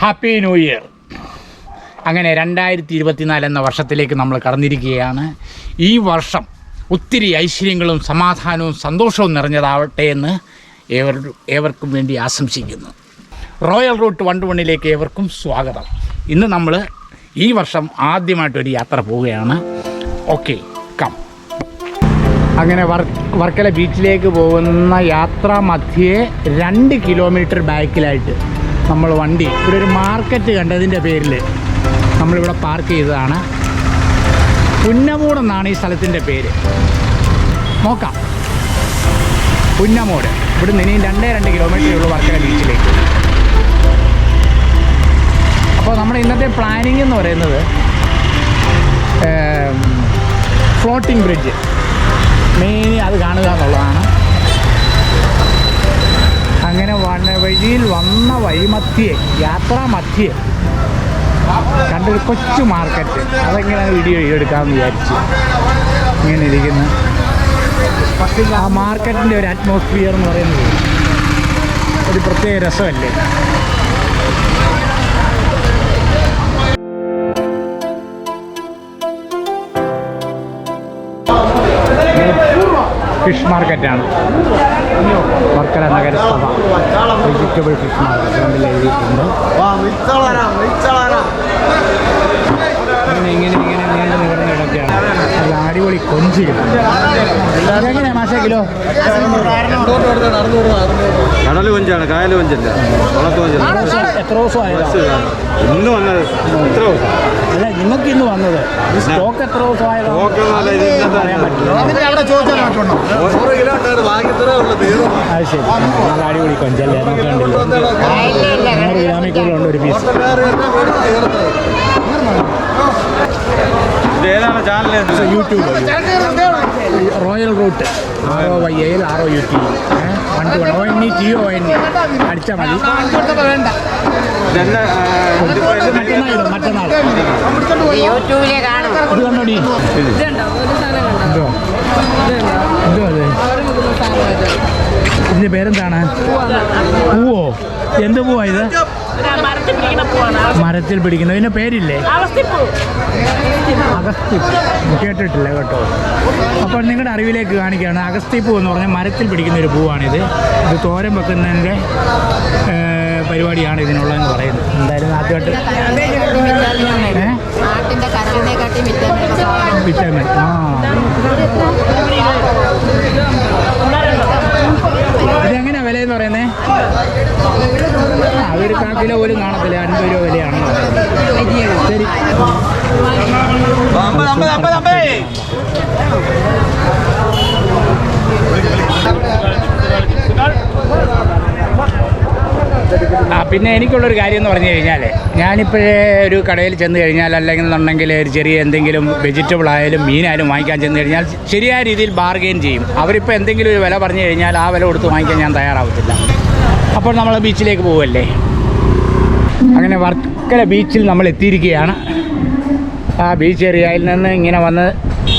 Happy new year അങ്ങനെ രണ്ടായിരത്തി ഇരുപത്തിനാല് എന്ന വർഷത്തിലേക്ക് നമ്മൾ കടന്നിരിക്കുകയാണ്. ഈ വർഷം ഒത്തിരി ഐശ്വര്യങ്ങളും സമാധാനവും സന്തോഷവും നിറഞ്ഞതാവട്ടെ എന്ന് ഏവർ ഏവർക്കും വേണ്ടി ആശംസിക്കുന്നു. റോയൽ റൂട്ട് വൺ ടു വണ്ണിലേക്ക് ഏവർക്കും സ്വാഗതം. ഇന്ന് നമ്മൾ ഈ വർഷം ആദ്യമായിട്ടൊരു യാത്ര പോവുകയാണ്. ഓക്കെ കം അങ്ങനെ വർ വർക്കല ബീച്ചിലേക്ക് പോകുന്ന യാത്രാ മധ്യേ രണ്ട് കിലോമീറ്റർ ബാക്കിലായിട്ട് നമ്മൾ വണ്ടി. ഇവിടെ ഒരു മാർക്കറ്റ് കണ്ടതിന്റെ പേരിൽ നമ്മളിവിടെ പാർക്ക് ചെയ്തതാണ്. പുന്നമൂട് എന്നാണ് ഈ സ്ഥലത്തിന്റെ പേര്. നോക്കാം. പുന്നമൂട്. ഇവിടെ നിന്ന് ഇനിയും രണ്ടേ രണ്ട് കിലോമീറ്ററേ ഉള്ളൂ വർക്കല ബീച്ചിലേക്ക്. അപ്പോൾ നമ്മുടെ ഇന്നത്തെ പ്ലാനിങ് എന്ന് പറയുന്നത് ഫ്ലോട്ടിംഗ് ബ്രിഡ്ജ് മെയിൻ അത് കാണുക എന്നുള്ളതാണ്. അങ്ങനെ വഴിയിൽ വന്ന വഴിമധ്യേ യാത്രാ മധ്യേ കണ്ടൊരു കൊച്ചു മാർക്കറ്റ്. അതെങ്ങനെ വീഡിയോ എടുക്കാമെന്ന് വിചാരിച്ചു. ഇങ്ങനെ ഇരിക്കുന്നു. ആ മാർക്കറ്റിന്റെ ഒരു അറ്റ്മോസ്ഫിയർ എന്ന് പറയുന്നത് ഒരു പ്രത്യേക രസമല്ലേ? ഫിഷ് മാർക്കറ്റാണ്. വർക്കല നഗരസഭ വെജിറ്റബിൾ ഫിഷ് മാർക്കറ്റ് എഴുതിയിട്ടുണ്ട് ഇങ്ങനെ ഇങ്ങനെ ഇങ്ങനെ നീണ്ടു നിവർന്ന് കിടക്കുകയാണ് നല്ല അടിപൊളി കൊഞ്ചി എങ്ങനെയാ മാസ കിലോ? കടൽ കൊഞ്ചാണ് കായൽ കൊഞ്ചല്ല? വളർത്തു കൊഞ്ചല്ല? എത്ര ദിവസമായതാ ഇന്ന് വന്നത് എത്ര ദിവസം. അല്ല നിങ്ങൾക്ക് ഇന്ന് വന്നത്? ഈ സ്റ്റോക്ക് എത്ര ദിവസമായതാ നോക്കുന്നല്ല ഇത് ഇന്നത്തെ പറയാൻ പറ്റില്ല. നൂറ് കിലോ ഉണ്ടായിരുന്നു ബാക്കി ഉള്ളൂ തീർന്നു. അത് ശരി. നല്ല അടിപൊളി കൊഞ്ചല്ലേ? നോക്കണ്ടല്ലോ നൂറ് ഗ്രാമിൽ കൂടുതലുണ്ട് ഒരു piece YouTube royal route R O Y L R O U T one two one O N E T O N E അടിച്ചാൽ മതി. ഇത് മറ്റന്നാൾ മറ്റന്നാൾ യൂട്യൂബിലെ കാണും. ഇത് കണ്ടോടി എന്തോ എന്തോ അത് ഇതിന്റെ പേരെന്താണ്? പൂവോ? എന്ത് പൂവാ ഇത്? മരത്തിൽ പിടിക്കുന്ന. ഇതിന്റെ പേരില്ലേ? അഗസ്തി അഗസ്തിപ്പൂ കേട്ടിട്ടില്ല കേട്ടോ. അപ്പോൾ നിങ്ങളുടെ അറിവിലേക്ക് കാണിക്കുകയാണ്. പൂ എന്ന് പറഞ്ഞാൽ മരത്തിൽ പിടിക്കുന്ന ഒരു പൂവാണിത്. ഇത് തോരൻ വെക്കുന്നതിന്റെ പരിപാടിയാണ് ഇതിനുള്ളതെന്ന് പറയുന്നത്. എന്തായാലും ആദ്യമായിട്ട് വിറ്റാമിൻ ആ ഇതെങ്ങനെയാ വില എന്ന് പറയുന്നത് ഒരു കാ പോലും കാണത്തില്ല അൻപത് രൂപ പറയുന്നത് ശരി ആ പിന്നെ എനിക്കുള്ളൊരു കാര്യം എന്ന് പറഞ്ഞു കഴിഞ്ഞാൽ ഞാനിപ്പോഴേ ഒരു കടയിൽ ചെന്ന് കഴിഞ്ഞാൽ അല്ലെങ്കിൽ എന്നുണ്ടെങ്കിൽ ഒരു ചെറിയ എന്തെങ്കിലും വെജിറ്റബിൾ ആയാലും മീനായാലും വാങ്ങിക്കാൻ ചെന്ന് കഴിഞ്ഞാൽ ശരിയായ രീതിയിൽ ബാർഗെയിൻ ചെയ്യും. അവരിപ്പോൾ എന്തെങ്കിലും ഒരു വില പറഞ്ഞു കഴിഞ്ഞാൽ ആ വില കൊടുത്ത് വാങ്ങിക്കാൻ ഞാൻ തയ്യാറാവത്തില്ല. അപ്പോൾ നമ്മൾ ബീച്ചിലേക്ക് പോവല്ലേ? അങ്ങനെ വർക്കല ബീച്ചിൽ നമ്മൾ എത്തിയിരിക്കുകയാണ്. ആ ബീച്ച് ഏരിയയിൽ നിന്ന് ഇങ്ങനെ വന്ന്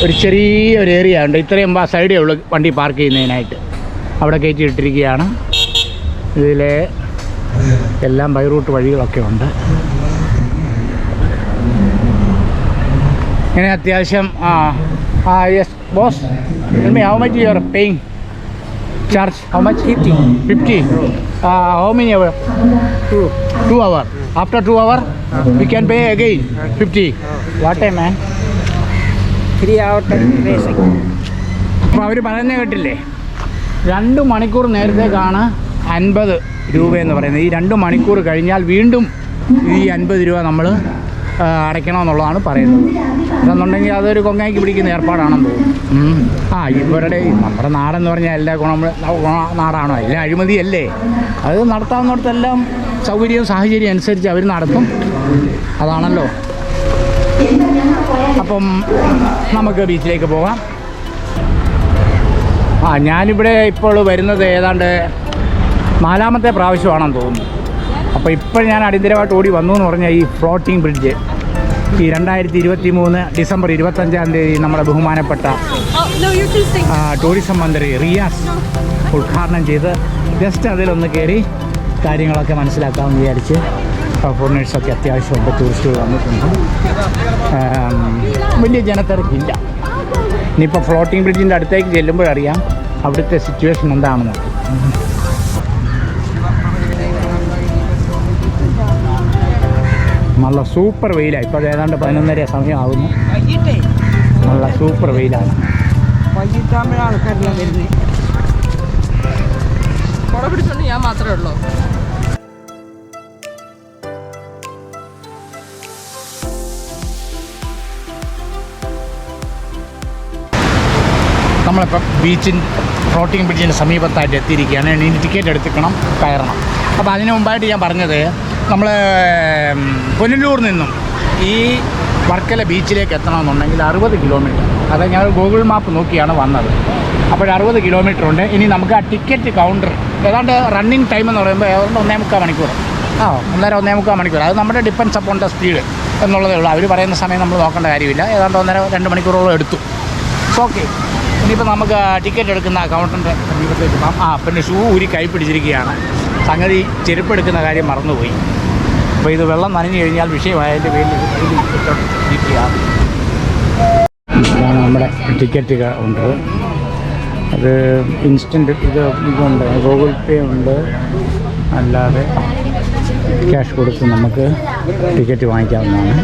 ഒരു ചെറിയ ഒരു ഏരിയ ഉണ്ട്. ഇത്രയും ആ സൈഡേ ഉള്ളൂ വണ്ടി പാർക്ക് ചെയ്യുന്നതിനായിട്ട്. അവിടെ കയറ്റി ഇട്ടിരിക്കുകയാണ്. ഇതിൽ എല്ലാം ബൈറൂട്ട് വഴികളൊക്കെ ഉണ്ട്. ഇങ്ങനെ അത്യാവശ്യം ആ ആ yes boss how much you are paying charge how much fifty fifty how many hour two two hour after two hour we can pay again fifty what a man three hour അപ്പോൾ അവർ പറയുന്നത് കേട്ടില്ലേ? രണ്ട് മണിക്കൂർ നേരത്തേക്കാണ് അൻപത് രൂപയെന്ന് പറയുന്നത്. ഈ രണ്ട് മണിക്കൂർ കഴിഞ്ഞാൽ വീണ്ടും ഈ അൻപത് രൂപ നമ്മൾ അടയ്ക്കണമെന്നുള്ളതാണ് പറയുന്നത്. അതെന്നുണ്ടെങ്കിൽ അതൊരു കൊങ്ങാക്കി പിടിക്കുന്ന ഏർപ്പാടാണെന്ന് തോന്നുന്നു. ആ ഇവരുടെ നമ്മുടെ നാടെന്ന് പറഞ്ഞാൽ എല്ലാ ഗുണ- നാടാണോ. എല്ലാം അഴിമതിയല്ലേ? അത് നടത്താവുന്നിടത്തെല്ലാം സൗകര്യവും സാഹചര്യം അനുസരിച്ച് അവർ നടത്തും. അതാണല്ലോ. അപ്പം നമുക്ക് ബീച്ചിലേക്ക് പോകാം. ആ ഞാനിവിടെ ഇപ്പോൾ വരുന്നത് ഏതാണ്ട് നാലാമത്തെ പ്രാവശ്യമാണെന്ന് തോന്നുന്നു. അപ്പോൾ ഇപ്പോൾ ഞാൻ അടിയന്തരമായിട്ട് ഓടി വന്നു എന്ന് പറഞ്ഞാൽ ഈ ഫ്ലോട്ടിംഗ് ബ്രിഡ്ജ്. ഈ രണ്ടായിരത്തി ഇരുപത്തി മൂന്ന് ഡിസംബർ ഇരുപത്തഞ്ചാം തീയതി നമ്മുടെ ബഹുമാനപ്പെട്ട ടൂറിസം മന്ത്രി റിയാസ് ഉദ്ഘാടനം ചെയ്ത് ജസ്റ്റ് അതിലൊന്ന് കയറി കാര്യങ്ങളൊക്കെ മനസ്സിലാക്കാമെന്ന് വിചാരിച്ച് ഫോറിനേഴ്സൊക്കെ അത്യാവശ്യമുണ്ട് ടൂറിസ്റ്റുകൾ വന്നിട്ടുണ്ട്. വലിയ ജനത്തിരക്കില്ല. ഇനിയിപ്പോൾ ഫ്ലോട്ടിംഗ് ബ്രിഡ്ജിന്റെ അടുത്തേക്ക് ചെല്ലുമ്പോഴറിയാം അവിടുത്തെ സിറ്റുവേഷൻ എന്താണെന്ന്. നല്ല സൂപ്പർ വെയിലാണ് ഇപ്പോൾ ഏതാണ്ട് പതിനൊന്നര സമയമാകുന്നു. നല്ല സൂപ്പർ വെയിലാണ്. വൈകിട്ടാകുമ്പോഴാണ് ആൾക്കാരെല്ലാം വരുന്നത്. കുട പിടിച്ചോണ്ട് ഞാൻ മാത്രമേ ഉള്ളൂ. നമ്മളിപ്പോൾ ബീച്ചിൻ ഫ്ലോട്ടിംഗ് ബ്രിഡ്ജിന്റെ സമീപത്തായിട്ട് എത്തിയിരിക്കുകയാണ് ഇനി ടിക്കറ്റ് എടുത്തിക്കണം കയറണം. അപ്പോൾ അതിന് മുമ്പായിട്ട് ഞാൻ പറഞ്ഞത് നമ്മൾ പുനലൂർ നിന്നും ഈ വർക്കല ബീച്ചിലേക്ക് എത്തണമെന്നുണ്ടെങ്കിൽ അറുപത് കിലോമീറ്റർ. അത് ഞാൻ ഗൂഗിൾ മാപ്പ് നോക്കിയാണ് വന്നത്. അപ്പോൾ അറുപത് കിലോമീറ്റർ ഉണ്ട്. ഇനി നമുക്ക് ആ ടിക്കറ്റ് കൗണ്ടർ ഏതാണ്ട് റണ്ണിങ് ടൈം എന്ന് പറയുമ്പോൾ ഏതാണ്ട് ഒന്നേ മുക്കാൽ മണിക്കൂർ. ആ ഒന്നര ഒന്നേ മുക്കാൽ മണിക്കൂർ. അത് നമ്മുടെ ഡിപ്പെൻസ് അപ്പോൺ ദ സ്പീഡ് എന്നുള്ളതേ ഉള്ളൂ. അവർ പറയുന്ന സമയം നമ്മൾ നോക്കേണ്ട കാര്യമില്ല. ഏതാണ്ട് ഒന്നര രണ്ട് മണിക്കൂറോളം എടുത്തു. ഓക്കെ ഇനിയിപ്പോൾ നമുക്ക് ടിക്കറ്റ് എടുക്കുന്ന കൗണ്ടറിന്റെ സമീപത്തേക്ക് പോകാം. ആ പിന്നെ ഷൂ ഊരി കൈ പിടിച്ചിരിക്കുകയാണ്. സംഗതി ചെരുപ്പെടുക്കുന്ന കാര്യം മറന്നുപോയി. അപ്പോൾ ഇത് വെള്ളം നനഞ്ഞു കഴിഞ്ഞാൽ വിഷയമായതിന്റെ പേരിൽ ഇരിക്കുകയാണ് ഇതാണ് നമ്മുടെ ടിക്കറ്റ് ഉണ്ട്. അത് ഇൻസ്റ്റന്റ് ഇത് ഇതുണ്ട്. ഗൂഗിൾ പേ ഉണ്ട്. അല്ലാതെ ക്യാഷ് കൊടുത്ത് നമുക്ക് ടിക്കറ്റ് വാങ്ങിക്കാവുന്നതാണ്.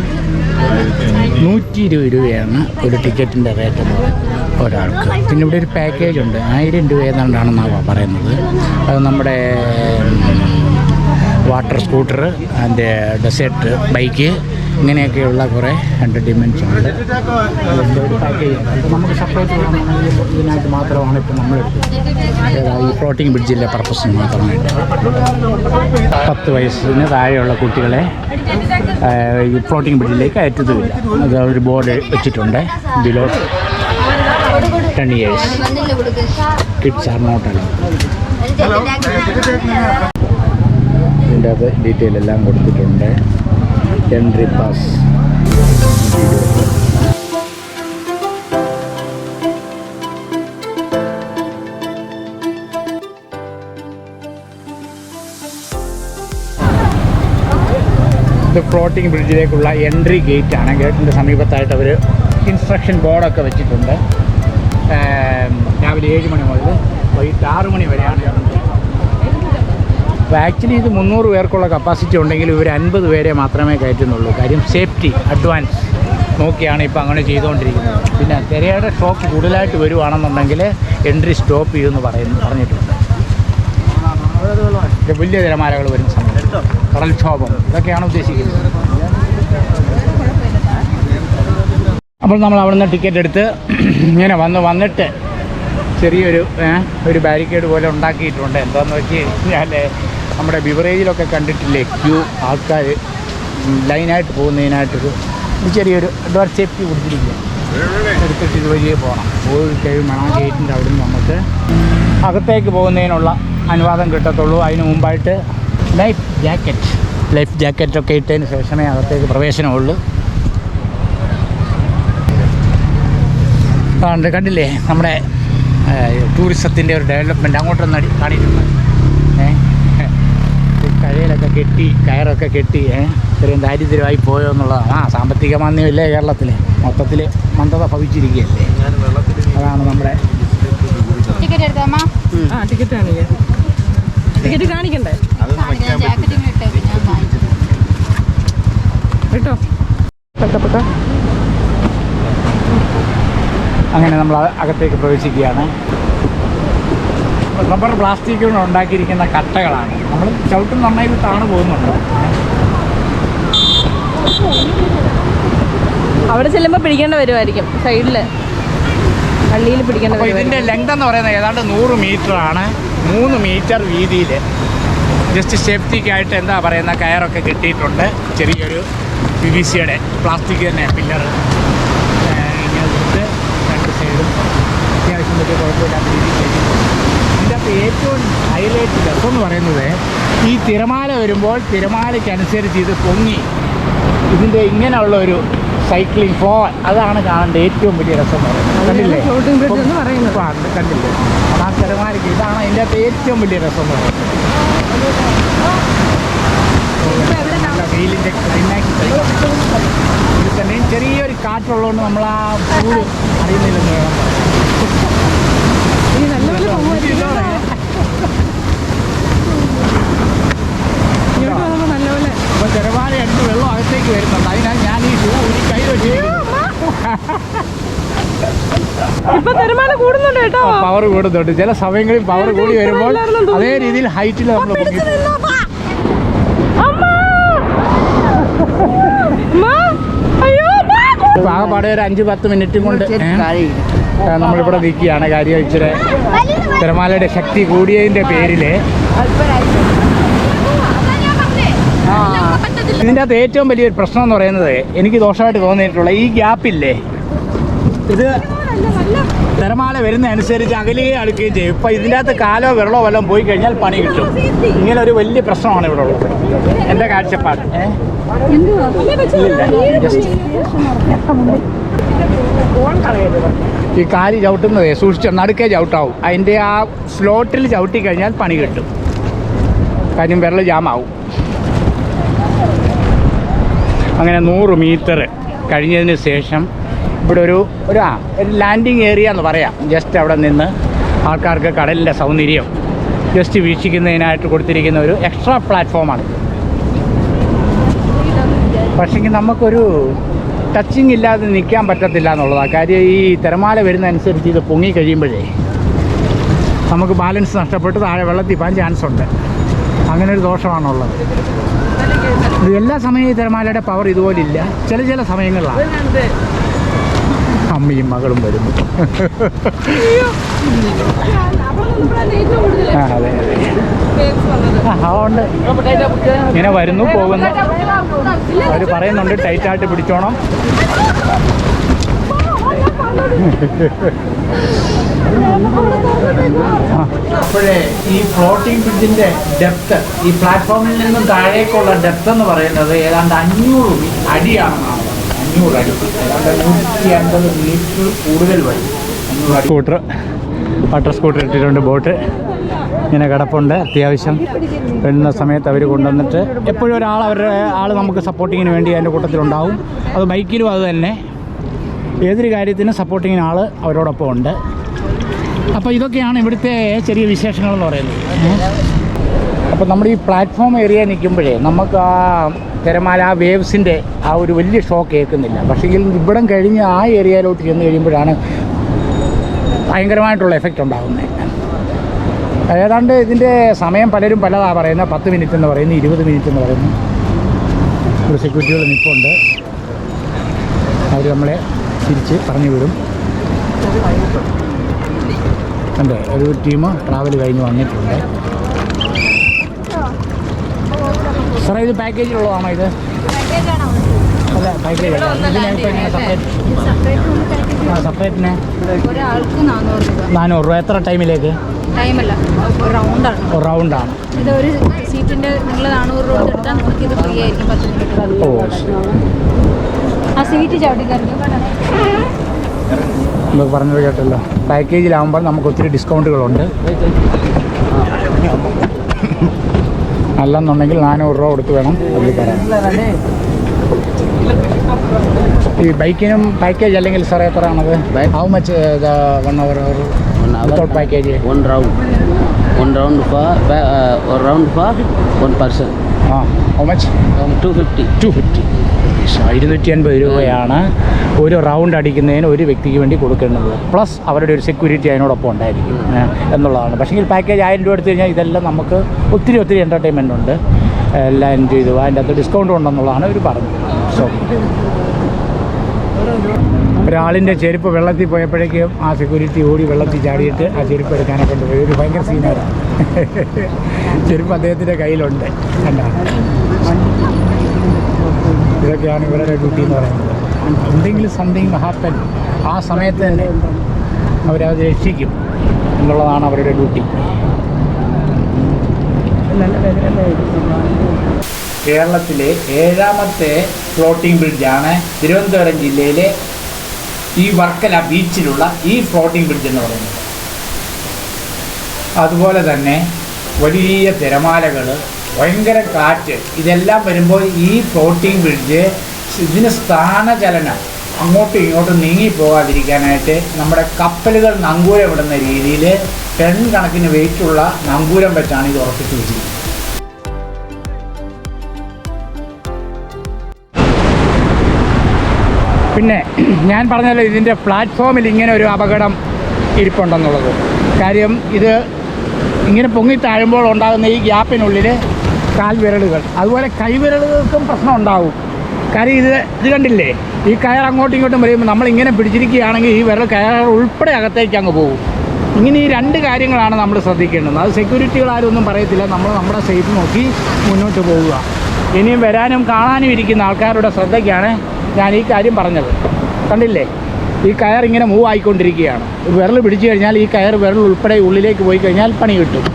നൂറ്റി ഇരുപത് രൂപയാണ് ഒരു ടിക്കറ്റിന്റെ റേറ്റ് എന്ന് പറയുന്നത്. ഒരാൾക്ക്. പിന്നെ ഇവിടെ ഒരു പാക്കേജ് ഉണ്ട്. ആയിരം രൂപ ഏതാണ്ടാണെന്നാണ് പറയുന്നത്. അത് നമ്മുടെ വാട്ടർ സ്കൂട്ടർ അതിന്റെ ഡെസേർട്ട് ബൈക്ക് ഇങ്ങനെയൊക്കെയുള്ള കുറേ എന്റർടൈൻമെന്റ്സ് ഉണ്ട്. നമുക്ക് സെപ്പറേറ്റ് ഇതിനായിട്ട് മാത്രമാണ് ഇപ്പോൾ നമ്മൾ ഈ ഫ്ലോട്ടിംഗ് ബ്രിഡ്ജിന്റെ പർപ്പസിന് മാത്രമായിട്ട്. പത്ത് വയസ്സിന് താഴെയുള്ള കുട്ടികളെ ഈ ഫ്ലോട്ടിംഗ് ബ്രിഡ്ജിലേക്ക് അയറ്റതുമില്ല അത് ഒരു ബോർഡ് വെച്ചിട്ടുണ്ട്. Below ten years kids are not ഇതിന്റെ അത് ഡീറ്റെയിൽ എല്ലാം കൊടുത്തിട്ടുണ്ട്. എൻട്രി പാസ് ഇത് ഫ്ലോട്ടിംഗ് ബ്രിഡ്ജിലേക്കുള്ള എൻട്രി ഗേറ്റ് ആണ്. ഗേറ്റിന്റെ സമീപത്തായിട്ട് അവർ ഇൻസ്ട്രക്ഷൻ ബോർഡൊക്കെ വെച്ചിട്ടുണ്ട്. രാവിലെ ഏഴ് മണി മുതൽ വൈകിട്ട് ആറ് മണി വരെയാണ്. അപ്പോൾ ആക്ച്വലി ഇത് മുന്നൂറ് പേർക്കുള്ള കപ്പാസിറ്റി ഉണ്ടെങ്കിൽ ഇവർ അൻപത് പേരെ മാത്രമേ കയറ്റുന്നുള്ളൂ. കാര്യം സേഫ്റ്റി അഡ്വാൻസ് നോക്കിയാണ് ഇപ്പോൾ അങ്ങനെ ചെയ്തുകൊണ്ടിരിക്കുന്നത്. പിന്നെ തിരയുടെ ഷോക്ക് കൂടുതലായിട്ട് വരുവാണെന്നുണ്ടെങ്കിൽ എൻട്രി സ്റ്റോപ്പ് ചെയ്യുമെന്ന് പറയുന്നു പറഞ്ഞിട്ടുണ്ട്. വലിയ തിരമാലകൾ വരുന്ന സമയത്ത്. കടൽക്ഷോഭം. ഇതൊക്കെയാണ് ഉദ്ദേശിക്കുന്നത്. അപ്പോൾ നമ്മൾ അവിടെ നിന്ന് ടിക്കറ്റ് എടുത്ത് ഇങ്ങനെ വന്ന് വന്നിട്ട് ചെറിയൊരു ഒരു ബാരിക്കേഡ് പോലെ ഉണ്ടാക്കിയിട്ടുണ്ട്. എന്താണെന്ന് വെച്ച് കഴിഞ്ഞാൽ നമ്മുടെ ബിവറേജിലൊക്കെ കണ്ടിട്ടില്ലേ? ക്യൂ ആൾക്കാർ ലൈനായിട്ട് പോകുന്നതിനായിട്ടൊരു ചെറിയൊരു ഡോർ സേഫ്റ്റി കൊടുത്തിരിക്കുക എടുത്തിട്ട് ഇതുവഴിയേ പോകണം. പോയി കഴിയുമ്പോൾ മണാ ഗേറ്റിന്റെ അവിടെ നിന്ന് നമുക്ക് അകത്തേക്ക് പോകുന്നതിനുള്ള അനുവാദം കിട്ടത്തുള്ളൂ. അതിന് മുമ്പായിട്ട് ലൈഫ് ജാക്കറ്റ് ലൈഫ് ജാക്കറ്റൊക്കെ ഇട്ടതിന് ശേഷമേ അകത്തേക്ക് പ്രവേശനമുള്ളൂ. അതുകൊണ്ട് കണ്ടില്ലേ? നമ്മുടെ ടൂറിസത്തിന്റെ ഒരു ഡെവലപ്മെന്റ് അങ്ങോട്ടൊന്ന് അടി കാണിയിട്ടുണ്ട്. ഏഹ് കഴയിലൊക്കെ കെട്ടി കയറൊക്കെ കെട്ടി ഇത്രയും ദാരിദ്ര്യമായി പോയോ എന്നുള്ളതാണ്. ആ സാമ്പത്തിക മാന്ദ്യമില്ലേ കേരളത്തിൽ മൊത്തത്തിൽ മന്ദത ഭവിച്ചിരിക്കുകയല്ലേ? അതാണ് നമ്മുടെ ടിക്കറ്റ് ടിക്കറ്റ് കാണിക്കേ. ടിക്കറ്റ് കാണിക്കണ്ടേ? കേട്ടോ പെട്ടോ ഞാൻ വാങ്ങിച്ചു കേട്ടോ കട്ടപ്പെട്ട അങ്ങനെ നമ്മൾ അകത്തേക്ക് പ്രവേശിക്കുകയാണ്. റബ്ബർ പ്ലാസ്റ്റിക് കൊണ്ട് ഉണ്ടാക്കിയിരിക്കുന്ന കട്ടകളാണ്. നമ്മൾ ചവിട്ടും നന്നായി താണു പോകുന്നുണ്ട്. അവിടെ ചെല്ലുമ്പോൾ പിടിക്കേണ്ട വരുമായിരിക്കും സൈഡിൽ. പള്ളിയിൽ പിടിക്കേണ്ട അപ്പോൾ ഇതിന്റെ ലെങ്ത് എന്ന് പറയുന്നത് ഏതാണ്ട് നൂറ് മീറ്റർ ആണ്. മൂന്ന് മീറ്റർ വീതിയിൽ ജസ്റ്റ് സേഫ്റ്റിക്കായിട്ട് എന്താ പറയുന്ന കയറൊക്കെ കിട്ടിയിട്ടുണ്ട്. ചെറിയൊരു പി വി സിയുടെ പ്ലാസ്റ്റിക് തന്നെ പില്ലർ ഇങ്ങനെ കൊടുത്ത് രണ്ട് സൈഡും അത്യാവശ്യം വലിയ കുഴപ്പമില്ലാത്ത രീതിയിൽ. ഇതിന്റെ അകത്ത് ഏറ്റവും ഹൈലൈറ്റ് രസം എന്ന് പറയുന്നത് ഈ തിരമാല വരുമ്പോൾ തിരമാലയ്ക്കനുസരിച്ച് ഇത് പൊങ്ങി. ഇതിന്റെ ഇങ്ങനെയുള്ള ഒരു സൈക്ലിംഗ് ഫോൺ അതാണ് കാണേണ്ട ഏറ്റവും വലിയ രസം എന്ന് പറയുന്നത്. കണ്ടില്ലേ? കണ്ടില്ലേ? ആ തിരമാലയ്ക്ക് ഇതാണ് അതിന്റെ അകത്ത് ഏറ്റവും വലിയ രസം എന്ന് പറയുന്നത്. തന്നെയും ചെറിയൊരു കാറ്റുള്ളതുകൊണ്ട് നമ്മൾ ആ ചൂട് അറിയുന്നില്ലെന്ന് വേണം ഇനി നല്ലപോലെ നല്ലപോലെ തിരമാല രണ്ട് വെള്ളം അകത്തേക്ക് വരുന്നുണ്ട് അതിനാൽ ഞാൻ ഈ ഷൂ ഒരു കൈ വെച്ചിരിക്കുന്നു ഇപ്പൊ തിരമാല കൂടുന്നുണ്ട് കേട്ടോ പവർ കൂടുന്നുണ്ട് ചില സമയങ്ങളിൽ പവർ കൂടി വരുമ്പോൾ അതേ രീതിയിൽ ഹൈറ്റിൽ നമ്മൾ പൊങ്ങി പിടിച്ച് അമ്മ. അമ്മ. അയ്യോ അമ്മ. ഇപ്പൊ ഒരു അഞ്ച് പത്ത് മിനിറ്റും കൊണ്ട് നമ്മളിവിടെ നിൽക്കുകയാണ് കാര്യം ഇച്ചിരി തിരമാലയുടെ ശക്തി കൂടിയതിന്റെ പേരിൽ ഇതിന്റെ അകത്ത് ഏറ്റവും വലിയൊരു പ്രശ്നം എന്ന് പറയുന്നത് എനിക്ക് ദോഷമായിട്ട് തോന്നിയിട്ടുള്ള ഈ ഗ്യാപ്പില്ലേ ഇത് തിരമാല വരുന്ന അനുസരിച്ച് അകലുകയും അടുക്കുകയും ചെയ്യും ഇപ്പം ഇതിന്റെ അകത്ത് കാലോ വെള്ളമോ വല്ലതും പോയി കഴിഞ്ഞാൽ പണി കിട്ടും ഇങ്ങനെ ഒരു വലിയ പ്രശ്നമാണ് ഇവിടെ ഉള്ളത് എന്റെ കാഴ്ചപ്പാട് ഇല്ലില്ല ജസ്റ്റ് ഈ കാലി ചവിട്ടുന്നത് സൂക്ഷിച്ച നടുക്കേ ചവിട്ടാവും. അതിന്റെ ആ സ്ലോട്ടിൽ ചവിട്ടി കഴിഞ്ഞാൽ പണി കിട്ടും. കാര്യം വിരൽ ജാമാവും. അങ്ങനെ നൂറ് മീറ്റർ കഴിഞ്ഞതിന് ശേഷം ഇവിടെ ഒരു ഒരു ആ ഒരു ലാൻഡിങ് ഏരിയ എന്ന് പറയാം. ജസ്റ്റ് അവിടെ നിന്ന് ആൾക്കാർക്ക് കടലിന്റെ സൗന്ദര്യം ജസ്റ്റ് വീക്ഷിക്കുന്നതിനായിട്ട് കൊടുത്തിരിക്കുന്ന ഒരു എക്സ്ട്രാ പ്ലാറ്റ്ഫോമാണ് പക്ഷേങ്കിൽ നമുക്കൊരു ടച്ചിങ് ഇല്ലാതെ നിൽക്കാൻ പറ്റത്തില്ല എന്നുള്ളതാണ്. കാര്യം ഈ തിരമാല വരുന്ന അനുസരിച്ച് ഇത് പൊങ്ങി കഴിയുമ്പോഴേ നമുക്ക് ബാലൻസ് നഷ്ടപ്പെട്ട് താഴെ വെള്ളത്തിൽ പോകാൻ ചാൻസ് ഉണ്ട്. അങ്ങനെ ഒരു ദോഷമാണുള്ളത്. ഇത് എല്ലാ സമയവും ഈ തിരമാലയുടെ പവർ ഇതുപോലെ ഇല്ല. ചില ചില സമയങ്ങളിലാണ്. അമ്മയും മകളും വരുന്നു. ആ അതെ അതെ. ആ ഉണ്ട്. ഇങ്ങനെ വരുന്നു പോകുന്നു. അവർ പറയുന്നുണ്ട് ടൈറ്റായിട്ട് പിടിച്ചോണം. അപ്പോഴേ ഈ ഫ്ലോട്ടിംഗ് ബ്രിഡ്ജിന്റെ ഡെപ്ത് ഈ പ്ലാറ്റ്ഫോമിൽ നിന്നും താഴേക്കുള്ള ഡെപ്ത് എന്ന് പറയുന്നത് ഏതാണ്ട് അഞ്ഞൂറ് അടിയാണെന്നാണ്. അഞ്ഞൂറ് അടി. ഏതാണ്ട് നൂറ്റി അൻപത് മീറ്റർ കൂടുതൽ വരും. സ്കൂട്ടർ വാട്ടർ സ്കൂട്ടർ ഇട്ടിട്ടുണ്ട് ബോട്ട്. ഇങ്ങനെ കിടപ്പുണ്ട് അത്യാവശ്യം. വരുന്ന സമയത്ത് അവർ കൊണ്ടുവന്നിട്ട് എപ്പോഴും ഒരാൾ അവരുടെ ആൾ നമുക്ക് സപ്പോർട്ടിങ്ങിന് വേണ്ടി അതിന്റെ കൂട്ടത്തിലുണ്ടാവും അത് ബൈക്കിലും അത് തന്നെ. ഏതൊരു കാര്യത്തിനും സപ്പോർട്ടിങ്ങിന് ആൾ അവരോടൊപ്പം ഉണ്ട്. അപ്പോൾ ഇതൊക്കെയാണ് ഇവിടുത്തെ ചെറിയ വിശേഷങ്ങൾ എന്ന് പറയുന്നത്. അപ്പോൾ നമ്മുടെ ഈ പ്ലാറ്റ്ഫോം ഏരിയ നിൽക്കുമ്പോഴേ നമുക്ക് ആ തിരമാല ആ വേവ്സിന്റെ ആ ഒരു വലിയ ഷോക്ക് കേൾക്കുന്നില്ല പക്ഷേ ഇവിടം കഴിഞ്ഞ് ആ ഏരിയയിലോട്ട് ചെന്ന് കഴിയുമ്പോഴാണ് ഭയങ്കരമായിട്ടുള്ള എഫക്റ്റ് ഉണ്ടാകുന്നത് ഏതാണ്ട് ഇതിന്റെ സമയം പലരും പലതാണ് പറയുന്നത്. പത്ത് മിനിറ്റ് എന്ന് പറയുന്നു ഇരുപത് മിനിറ്റ് എന്ന് പറയുന്നു. ഒരു സെക്യൂരിറ്റികൾ നിൽപ്പുണ്ട് അവർ നമ്മളെ തിരിച്ച് പറഞ്ഞു വിടും. ഉണ്ട് ഒരു ടീം ട്രാവൽ കഴിഞ്ഞ് വന്നിട്ടുണ്ട്. സാറേ ഇത് പാക്കേജിലുള്ളതാണോ ഇത്? പാക്കേജ് സെപ്പറേറ്റിന് ഒരാൾക്ക് നാനൂറ് രൂപ. നാനൂറ് രൂപ. എത്ര ടൈമിലേക്ക് ടൈമല്ല റൗണ്ടാണ് ഒരു റൗണ്ടാണ് ഇത് ഒരു സീറ്റിന്റെ നിങ്ങൾ നാനൂറ് രൂപ എടുത്താൽ നിങ്ങൾക്ക് ഇത് ഫ്രീ ആയിരിക്കും. പത്ത് മിനിറ്റ് ഓ ആ സീറ്റ് ചവിട്ടി നമ്മൾ നമുക്ക് പറഞ്ഞത് കേട്ടല്ലോ. പാക്കേജിലാകുമ്പോൾ നമുക്ക് ഒത്തിരി ഡിസ്കൗണ്ടുകളുണ്ട് അല്ലെന്നുണ്ടെങ്കിൽ നാനൂറ് രൂപ കൊടുത്ത് വേണം അതിൽ കയറാൻ. ഈ ബൈക്കിനും പാക്കേജ് അല്ലെങ്കിൽ സാറേ എത്രയാണത്? How much one hour. Without package one round one round four round four one person. ആ how much two fifty. Two fifty ഇരുന്നൂറ്റി അൻപത് രൂപയാണ് ഒരു റൗണ്ട് അടിക്കുന്നതിന് ഒരു വ്യക്തിക്ക് വേണ്ടി കൊടുക്കേണ്ടത്. പ്ലസ് അവരുടെ ഒരു സെക്യൂരിറ്റി അതിനോടൊപ്പം ഉണ്ടായിരിക്കും. എന്നുള്ളതാണ്. പക്ഷേ ഈ പാക്കേജ് ആയിരം രൂപ എടുത്തു കഴിഞ്ഞാൽ ഇതെല്ലാം നമുക്ക് ഒത്തിരി ഒത്തിരി എന്റർടൈൻമെന്റ് ഉണ്ട്. എല്ലാം എൻജോയ് ചെയ്തു. അതിന്റെ അകത്ത് ഡിസ്കൗണ്ട് ഉണ്ടെന്നുള്ളതാണ് അവർ പറഞ്ഞത്. സോ ഒരാളിന്റെ ചെരുപ്പ് വെള്ളത്തിൽ പോയപ്പോഴേക്കും ആ സെക്യൂരിറ്റി ഓടി വെള്ളത്തിൽ ചാടിയിട്ട് ആ ചെരുപ്പ് എടുക്കാനൊക്കെ കൊണ്ടുപോയി. ഒരു ഭയങ്കര സീനാണ് ചെരുപ്പ് അദ്ദേഹത്തിന്റെ കയ്യിലുണ്ട്. കണ്ടാ? ഇതൊക്കെയാണ് ഇവരുടെ ഡ്യൂട്ടി എന്ന് പറയുന്നത്. എന്തെങ്കിലും സംതിങ് ഹാപ്പൻ ആ സമയത്ത് തന്നെ അവരത് രക്ഷിക്കും എന്നുള്ളതാണ് അവരുടെ ഡ്യൂട്ടി കേരളത്തിലെ ഏഴാമത്തെ ഫ്ലോട്ടിംഗ് ബ്രിഡ്ജാണ് തിരുവനന്തപുരം ജില്ലയിലെ ഈ വർക്കല ബീച്ചിലുള്ള ഈ ഫ്ലോട്ടിംഗ് ബ്രിഡ്ജ് എന്ന് പറയുന്നത്. അതുപോലെ തന്നെ വലിയ തിരമാലകൾ ഭയങ്കര കാറ്റ് ഇതെല്ലാം വരുമ്പോൾ ഈ ഫ്ലോട്ടിംഗ് ബ്രിഡ്ജ് ഇതിന് സ്ഥാനചലനം അങ്ങോട്ടും ഇങ്ങോട്ടും നീങ്ങി പോകാതിരിക്കാനായിട്ട് നമ്മുടെ കപ്പലുകൾ നങ്കൂരം ഇടുന്ന രീതിയിൽ ടൺ കണക്കിന് വെയിറ്റുള്ള നങ്കൂരം വെച്ചാണ് ഇത് ഉറപ്പിച്ചു വെച്ചിരിക്കുന്നത്. പിന്നെ ഞാൻ പറഞ്ഞല്ലോ ഇതിന്റെ പ്ലാറ്റ്ഫോമിൽ ഇങ്ങനെ ഒരു അപകടം ഇരിപ്പുണ്ടെന്നുള്ളത്. കാര്യം ഇത് ഇങ്ങനെ പൊങ്ങി താഴുമ്പോൾ ഉണ്ടാകുന്ന ഈ ഗ്യാപ്പിനുള്ളിൽ കാൽവിരലുകൾ അതുപോലെ കൈവിരലുകൾക്കും പ്രശ്നം ഉണ്ടാവും. കാര്യം ഇത് ഇത് കണ്ടില്ലേ? ഈ കയർ അങ്ങോട്ടും ഇങ്ങോട്ടും നമ്മൾ ഇങ്ങനെ പിടിച്ചിരിക്കുകയാണെങ്കിൽ ഈ വിരൽ കയർ ഉൾപ്പെടെ അകത്തേക്ക് അങ്ങ് പോകും. ഇങ്ങനെ ഈ രണ്ട് കാര്യങ്ങളാണ് നമ്മൾ ശ്രദ്ധിക്കേണ്ടത്. അത് സെക്യൂരിറ്റികൾ ആരും ഒന്നും പറയത്തില്ല. നമ്മൾ നമ്മുടെ സേഫ് നോക്കി മുന്നോട്ട് പോവുക. ഇനിയും വരാനും കാണാനും ഇരിക്കുന്ന ആൾക്കാരുടെ ശ്രദ്ധയ്ക്കാണ് ഞാൻ ഈ കാര്യം പറഞ്ഞത്. കണ്ടില്ലേ? ഈ കയർ ഇങ്ങനെ മൂവ് ആയിക്കൊണ്ടിരിക്കുകയാണ്. വിരൽ പിടിച്ചു കഴിഞ്ഞാൽ ഈ കയർ വിരൽ ഉൾപ്പെടെ ഉള്ളിലേക്ക് പോയി കഴിഞ്ഞാൽ പണി കിട്ടും.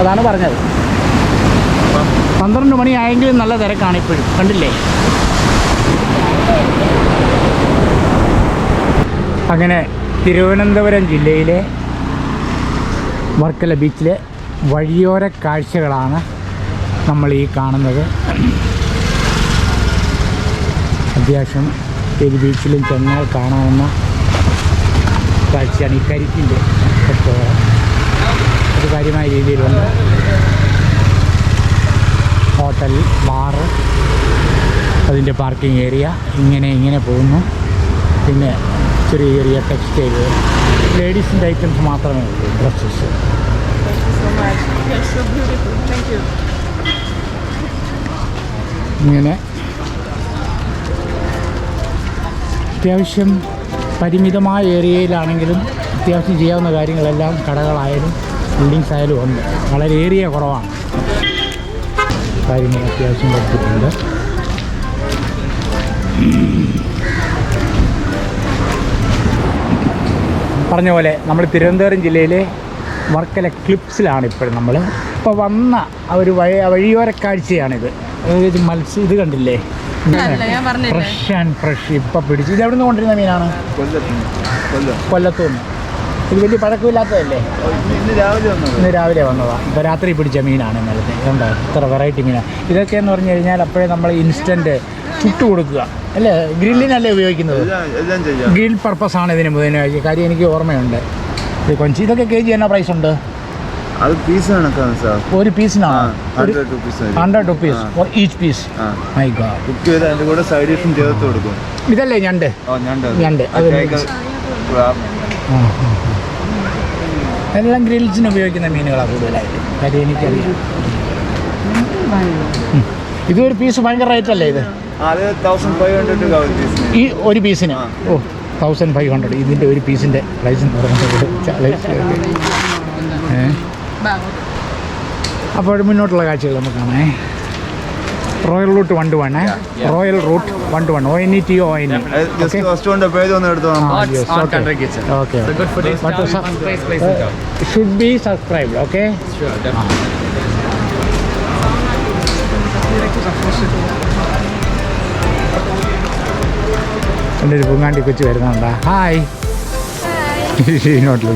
അതാണ് പറഞ്ഞത്. പന്ത്രണ്ട് മണിയായെങ്കിലും നല്ല തിരക്കാണ് ഇപ്പോഴും. കണ്ടില്ലേ? അങ്ങനെ തിരുവനന്തപുരം ജില്ലയിലെ വർക്കല ബീച്ചിലെ വഴിയോര കാഴ്ചകളാണ് നമ്മൾ ഈ കാണുന്നത്. അത്യാവശ്യം ഏത് ബീച്ചിലും ചെന്നാൽ കാണാവുന്ന കാഴ്ചയാണ് ഈ കരിക്കിന്റെ കച്ചവടം ഒരു കാര്യമായ രീതിയിലുണ്ട്. ഹോട്ടൽ ബാറ് അതിന്റെ പാർക്കിംഗ് ഏരിയ ഇങ്ങനെ ഇങ്ങനെ പോകുന്നു. പിന്നെ ചെറിയ ചെറിയ ടെക്സ്റ്റൈൽ ലേഡീസിന്റെ ഐറ്റംസ് മാത്രമേ ഉള്ളൂ ഡ്രസ്സസ് ഇങ്ങനെ അത്യാവശ്യം പരിമിതമായ ഏരിയയിലാണെങ്കിലും അത്യാവശ്യം ചെയ്യാവുന്ന കാര്യങ്ങളെല്ലാം കടകളായാലും ബിൽഡിങ്സ് ആയാലും ഉണ്ട്. വളരെ ഏരിയ കുറവാണ്. കാര്യങ്ങൾ അത്യാവശ്യം കൊടുത്തിട്ടുണ്ട്. പറഞ്ഞ പോലെ നമ്മൾ തിരുവനന്തപുരം ജില്ലയിലെ വർക്കല ക്ലിപ്സിലാണ് ഇപ്പോഴും നമ്മൾ. ഇപ്പോൾ വന്ന ആ ഒരു വഴി വഴിയോര കാഴ്ചയാണിത് മത്സ്യം ഇത് കണ്ടില്ലേ? ഫ്രഷ് ആൻഡ് ഫ്രഷ് ഇപ്പം പിടിച്ചു. ഇത് എവിടെ നിന്ന് കൊണ്ടിരുന്ന മീനാണ്? കൊല്ലം കൊല്ലം കൊല്ലത്തുനിന്ന്. ഇത് വലിയ പഴക്കമില്ലാത്തതല്ലേ? ഇന്ന് രാവിലെ വന്നതാ. ഇപ്പൊ ഇപ്പോൾ രാത്രി പിടിച്ച മീനാണ് ഇന്നലത്തെ. കണ്ടോ ഇത്ര വെറൈറ്റി മീനാണ് ഇതൊക്കെ എന്ന് പറഞ്ഞു കഴിഞ്ഞാൽ അപ്പോഴേ നമ്മൾ ഇൻസ്റ്റന്റ് ചുട്ടു കൊടുക്കുക. അല്ലേ? ഗ്രില്ലിനല്ലേ ഉപയോഗിക്കുന്നത്? ഗ്രിൽ പർപ്പസ് ആണ് ഇതിന് ബുധനാഴ്ച കാര്യം എനിക്ക് ഓർമ്മയുണ്ട്. ഇത് കൊഞ്ചി. ഇതൊക്കെ കെ ജി എന്നാ പ്രൈസ് ഉണ്ട്? അത് പീസ് കണക്കാണ് സാർ. ഒരു പീസിനാണ് hundred rupees hundred rupees for each piece my god cook ചെയ്ത് അതിന്റെ കൂടെ സൈഡ് ഡിഷും ചേർത്ത് കൊടുക്കും. ഇതല്ലേ ഞണ്ട്? ഞണ്ട്. എല്ലാം ഗ്രിൽസിന് ഉപയോഗിക്കുന്ന മീനുകളാണ് കൂടുതലായിട്ട്. കാര്യം എനിക്കറിയാം. ഇത് ഒരു പീസ് ഭയങ്കര റേറ്റ് അല്ലേ ഇത്? ഈ ഒരു പീസിന് ഓ തൗസൻഡ് ഫൈവ് ഹൺഡ്രഡ് ഇതിന്റെ ഒരു പീസിന്റെ പ്രൈസ് എന്ന് പറയുന്നത് ഏ? അപ്പോൾ മുന്നോട്ടുള്ള കാഴ്ചകൾ നമുക്ക് കാണാം royal route one two one royal route one two one O N E T O N should be subscribe okay എന്റെ ഒരു പൂങ്ങാണ്ടി കൊച്ചു വരുന്നുണ്ടാ. ഹായ് ഇങ്ങോട്ട്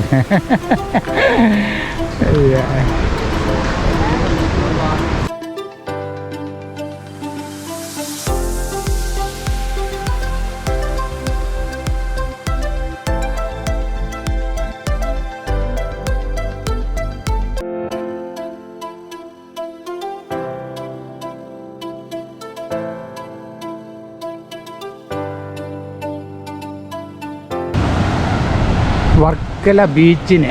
വർക്കല ബീച്ചിന്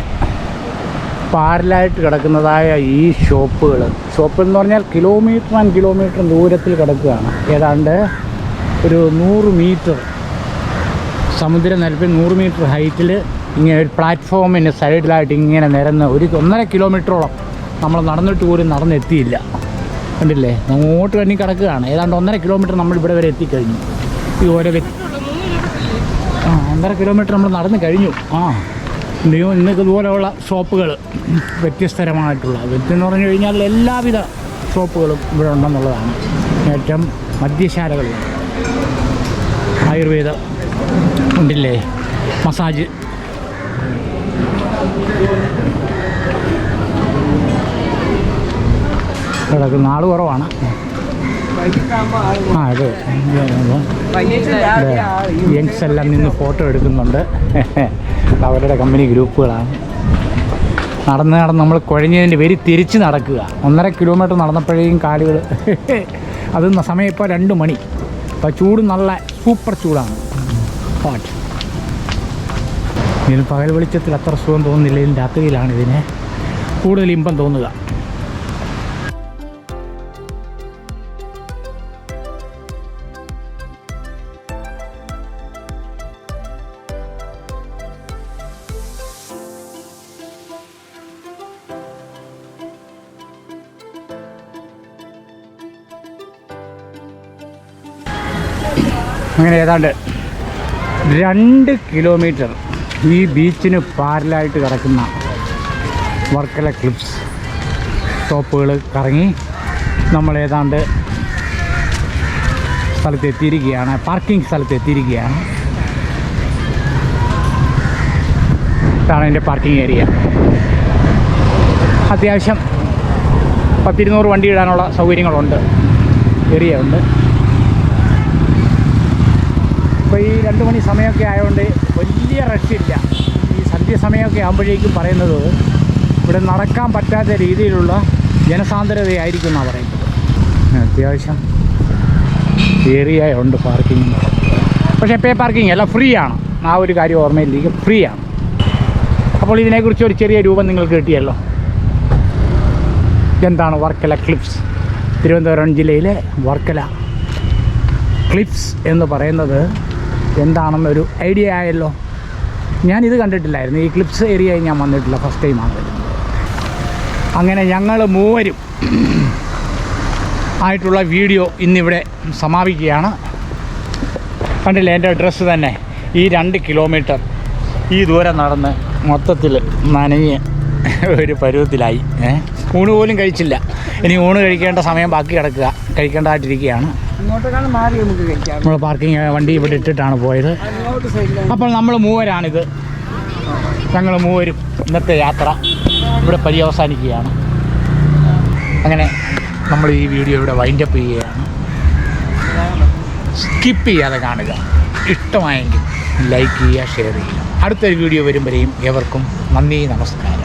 പാരലായിട്ട് കിടക്കുന്നതായ ഈ ഷോപ്പുകൾ. ഷോപ്പ് എന്ന് പറഞ്ഞാൽ കിലോമീറ്റർ ആൻഡ് കിലോമീറ്റർ ദൂരത്തിൽ കിടക്കുകയാണ്. ഏതാണ്ട് ഒരു നൂറ് മീറ്റർ സമുദ്രനിരപ്പിൽ നൂറ് മീറ്റർ ഹൈറ്റിൽ ഇങ്ങനെ ഒരു പ്ലാറ്റ്ഫോമിന് സൈഡിലായിട്ട് ഇങ്ങനെ നിരന്ന് ഒരു ഒന്നര കിലോമീറ്ററോളം നമ്മൾ നടന്നിട്ട് പോലും നടന്നെത്തിയില്ല. കണ്ടില്ലേ? അങ്ങോട്ട് തന്നെ കിടക്കുകയാണ്. ഏതാണ്ട് ഒന്നര കിലോമീറ്റർ നമ്മൾ ഇവിടെ വരെ എത്തിക്കഴിഞ്ഞു. ഈ ഓരോ വ്യക്തി ആ ഒന്നര കിലോമീറ്റർ നമ്മൾ നടന്നു കഴിഞ്ഞു. ആ. ഇനിയും ഇന്നൊക്കെ ഇതുപോലെയുള്ള ഷോപ്പുകൾ വ്യത്യസ്തരമായിട്ടുള്ള വ്യക്തി പറഞ്ഞു കഴിഞ്ഞാൽ എല്ലാവിധ ഷോപ്പുകളും ഇവിടെ ഉണ്ടെന്നുള്ളതാണ്. ഏറ്റവും മദ്യശാലകളിൽ ആയുർവേദ ഉണ്ടില്ലേ? മസാജ്. കിടക്കുന്ന ആൾ കുറവാണ്. ആ അതെ. യങ്സ് എല്ലാം നിന്ന് ഫോട്ടോ എടുക്കുന്നുണ്ട്. അവരുടെ കമ്പനി ഗ്രൂപ്പുകളാണ്. നടന്ന് നടന്ന് നമ്മൾ കുഴഞ്ഞതിന്റെ പേര് തിരിച്ച് നടക്കുക. ഒന്നര കിലോമീറ്റർ നടന്നപ്പോഴേക്കും കാലുകൾ അത് സമയം ഇപ്പോൾ രണ്ട് മണി. അപ്പോൾ ചൂട് നല്ല സൂപ്പർ ചൂടാണ്. ഹോട്ട് ഇതിന് പകൽ വെളിച്ചത്തിൽ അത്ര സുഖം തോന്നുന്നില്ലെങ്കിലും രാത്രിയിലാണ് ഇതിന് കൂടുതൽ ഇമ്പം തോന്നുക. അങ്ങനെ ഏതാണ്ട് രണ്ട് കിലോമീറ്റർ ഈ ബീച്ചിന് പാരലായിട്ട് കിടക്കുന്ന വർക്കല ക്ലിപ്സ് ടോപ്പുകൾ കറങ്ങി നമ്മൾ ഏതാണ്ട് സ്ഥലത്തെത്തിയിരിക്കുകയാണ്. പാർക്കിംഗ് സ്ഥലത്തെത്തിയിരിക്കുകയാണ്. ഇതാണ് എന്റെ പാർക്കിംഗ് ഏരിയ അത്യാവശ്യം പത്തിരുന്നൂറ് വണ്ടി ഇടാനുള്ള സൗകര്യങ്ങളുണ്ട്. ഏരിയ ഉണ്ട്. ഇപ്പോൾ ഈ രണ്ട് മണി സമയമൊക്കെ ആയതുകൊണ്ട് വലിയ റഷില്ല ഈ സന്ധ്യ സമയമൊക്കെ ആകുമ്പോഴേക്കും പറയുന്നത് ഇവിടെ നടക്കാൻ പറ്റാത്ത രീതിയിലുള്ള ജനസാന്ദ്രതയായിരിക്കും എന്നാണ് പറയുന്നത് അത്യാവശ്യം ഏരിയ ഉണ്ട് പാർക്കിംഗ് പക്ഷേ പേ പാർക്കിംഗ് അല്ല ഫ്രീ ആണ്. ആ ഒരു കാര്യം ഓർമ്മയിലേക്ക് ഫ്രീ ആണ്. അപ്പോൾ ഇതിനെക്കുറിച്ച് ഒരു ചെറിയ രൂപം നിങ്ങൾക്ക് കിട്ടിയല്ലോ. എന്താണ് വർക്കല ക്ലിപ്സ് തിരുവനന്തപുരം ജില്ലയിലെ വർക്കല ക്ലിപ്സ് എന്ന് പറയുന്നത് എന്താണെന്നൊരു ഐഡിയ ആയല്ലോ. ഞാനിത് കണ്ടിട്ടില്ലായിരുന്നു. ഈ ക്ലിപ്സ് ഏരിയയിൽ ഞാൻ വന്നിട്ടില്ല ഫസ്റ്റ് ടൈമാണ് വരുന്നത് അങ്ങനെ ഞങ്ങൾ മൂവരും ആയിട്ടുള്ള വീഡിയോ ഇന്നിവിടെ സമാപിക്കുകയാണ്. കണ്ടില്ല എന്റെ ഡ്രസ്സ് തന്നെ. ഈ രണ്ട് കിലോമീറ്റർ ഈ ദൂരം നടന്ന് മൊത്തത്തിൽ നനഞ്ഞ് ഒരു പരുവത്തിലായി. ഏ? ഊണ് പോലും കഴിച്ചില്ല. ഇനി ഊണ് കഴിക്കേണ്ട സമയം ബാക്കി കിടക്കുക. കഴിക്കേണ്ടതായിട്ടിരിക്കുകയാണ് നമ്മൾ പാർക്കിംഗ് വണ്ടി ഇവിടെ ഇട്ടിട്ടാണ് പോയത്. അപ്പോൾ നമ്മൾ മൂവരാണിത്. ഞങ്ങൾ മൂവരും ഇന്നത്തെ യാത്ര ഇവിടെ പര്യവസാനിക്കുകയാണ്. അങ്ങനെ നമ്മൾ ഈ വീഡിയോ ഇവിടെ വൈൻഡപ്പ് ചെയ്യുകയാണ്. സ്കിപ്പ് ചെയ്യാതെ കാണുക. ഇഷ്ടമായെങ്കിൽ ലൈക്ക് ചെയ്യുക ഷെയർ ചെയ്യുക. അടുത്തൊരു വീഡിയോ വരുമ്പോഴേയും ഏവർക്കും നന്ദി നമസ്കാരം.